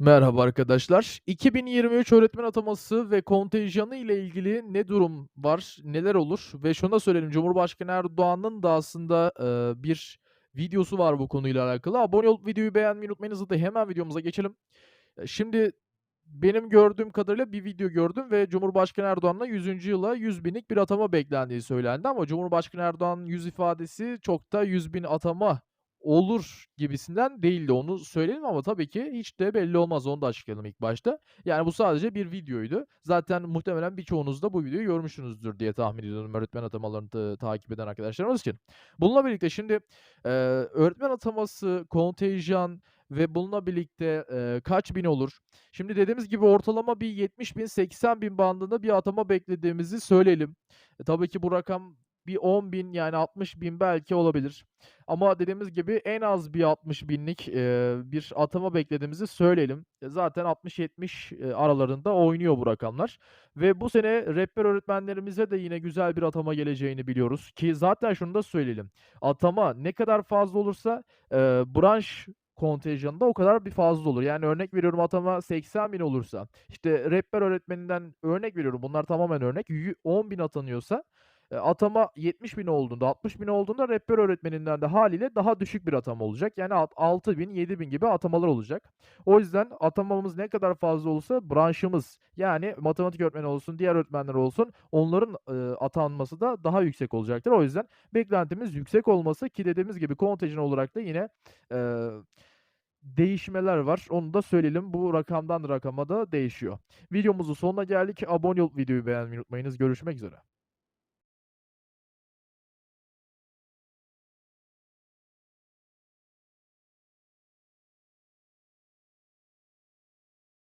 Merhaba arkadaşlar. 2023 öğretmen ataması ve kontenjanı ile ilgili ne durum var, neler olur? Ve şunu da söyleyelim, Cumhurbaşkanı Erdoğan'ın da aslında, eee, bir videosu var bu konuyla alakalı. Abone olup videoyu beğenmeyi unutmayınız. Hadi hemen videomuza geçelim. Eee, şimdi benim gördüğüm kadarıyla bir video gördüm ve Cumhurbaşkanı Erdoğan'la 100. yıla 100.000'lik bir atama beklendiği söylendi ama Cumhurbaşkanı Erdoğan'ın yüz ifadesi çok da 100.000 atama olur gibisinden değildi. Onu söyleyelim ama tabii ki hiç de belli olmaz. Onu da açıklayalım ilk başta. Yani bu sadece bir videoydu. Zaten muhtemelen birçoğunuz da bu videoyu görmüşsünüzdür diye tahmin ediyorum öğretmen atamalarını ta takip eden arkadaşlarımız için. Bununla birlikte şimdi, eee, öğretmen ataması, kontenjan ve bununla birlikte, eee, kaç bin olur? Şimdi dediğimiz gibi ortalama bir 70.000-80.000 bandında bir atama beklediğimizi söyleyelim. E, tabii ki bu rakam bir 10.000 yani 60.000 belki olabilir. Ama dediğimiz gibi en az bir 60.000'lik, eee, bir atama beklediğimizi söyleyelim. E, zaten 60-70, eee, aralarında oynuyor bu rakamlar ve bu sene rehber öğretmenlerimize de yine güzel bir atama geleceğini biliyoruz ki zaten şunu da söyleyelim. Atama ne kadar fazla olursa, eee, branş kontenjanı da o kadar bir fazla olur. Yani örnek veriyorum atama 80.000 olursa, işte rehber öğretmeninden örnek veriyorum, bunlar tamamen örnek, yü 10.000 atanıyorsa, eee, atama 70.000 olduğunda, 60.000 olduğunda rehber öğretmeninden de hâliyle daha düşük bir atama olacak. Yani alt 6.000-7.000 gibi atamalar olacak. O yüzden atamamız ne kadar fazla olursa branşımız, yani matematik öğretmeni olsun, diğer öğretmenler olsun, onların, ııı, atanması da daha yüksek olacaktır. O yüzden beklentimiz yüksek olması ki dediğimiz gibi kontenjan olarak da yine, eee, değişmeler var. Onu da söyleyelim. Bu rakamdan rakama da değişiyor. Videomuzun sonuna geldik. Abone olup videoyu beğenmeyi unutmayınız. Görüşmek üzere.